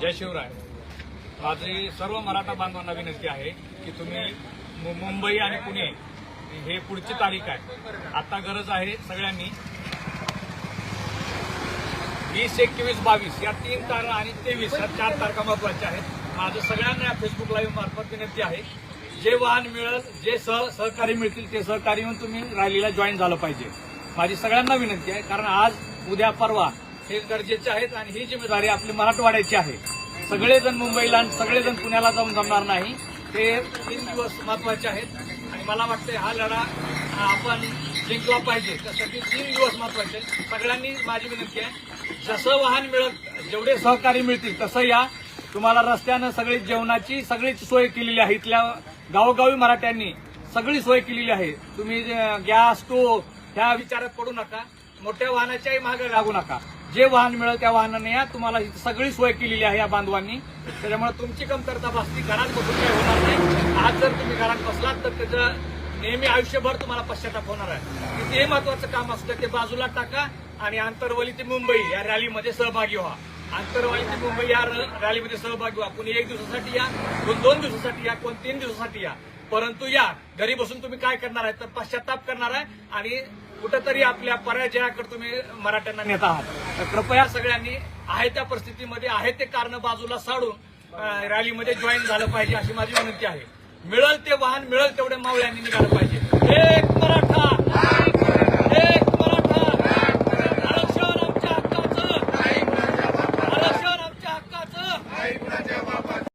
जय शिवराय. माझी सर्व मराठा बांधवांना विनंती आहे की तुम्ही मु- मुंबई आणि पुणे हे पुढची तारीख आहे. आता गरज आहे सगळ्यांनी वीस एकवीस बावीस या तीन तारखा आणि तेवीस या चार तारखा महत्त्वाच्या आहेत. माझं सगळ्यांना या फेसबुक लाईव्ह मार्फत विनंती आहे जे वाहन मिळेल जे सह सहकारी मिळतील ते सहकारी येऊन तुम्ही रॅलीला जॉईन झालं पाहिजे. माझी सगळ्यांना विनंती आहे कारण आज उद्या परवा हे गरजेचे आहेत आणि ही जिम्मेदारी आपली मराठवाड्याची आहे. सगळेजण मुंबईला आणि सगळेजण पुण्याला जाऊन जमणार नाही. ते तीन दिवस महत्त्वाचे आहेत. आणि मला वाटतं हा लढा आपण जिंकला पाहिजे. त्यासाठी तीन दिवस महत्त्वाचे आहेत. सगळ्यांनी माझी विनंती आहे जसं वाहन मिळत जेवढे सहकारी मिळतील तसं या. तुम्हाला रस्त्यानं सगळी जेवणाची सगळीच सोय केलेली आहे. इथल्या गावोगावी मराठ्यांनी सगळी सोय केलेली आहे. तुम्ही गॅस स्टोव ह्या विचारात पडू नका. मोठ्या वाहनाच्याही मागे लागू नका. जे वाहन मिळेल त्या वाहनाने या. तुम्हाला सगळी सोय केलेली आहे या बांधवांनी. त्याच्यामुळे तुमची कमतरता भासली घरात बसून काही होणार नाही. आज जर तुम्ही घरात बसलात तर त्याचं नेहमी आयुष्यभर तुम्हाला पश्चाताप होणार आहे. ते महत्वाचं काम असलं ते बाजूला टाका आणि आंतरवली ते मुंबई या रॅलीमध्ये सहभागी व्हा. आंतरवाली ते मुंबई या रॅलीमध्ये सहभागी व्हा. कोणी एक दिवसासाठी या कोण दोन दिवसासाठी या कोण तीन दिवसासाठी या. परंतु या घरी बसून तुम्ही काय करणार आहे? तर पश्चाताप करणार आहे आणि कुठंतरी आपल्या पराजयाकडे तुम्ही मराठ्यांना नेत आहात. तर कृपया सगळ्यांनी आहे त्या परिस्थितीमध्ये आहे ते कारण बाजूला साडून रॅलीमध्ये जॉईन झालं पाहिजे अशी माझी विनंती आहे. मिळेल ते वाहन मिळेल तेवढे मावळ्यांनी निघालं पाहिजे.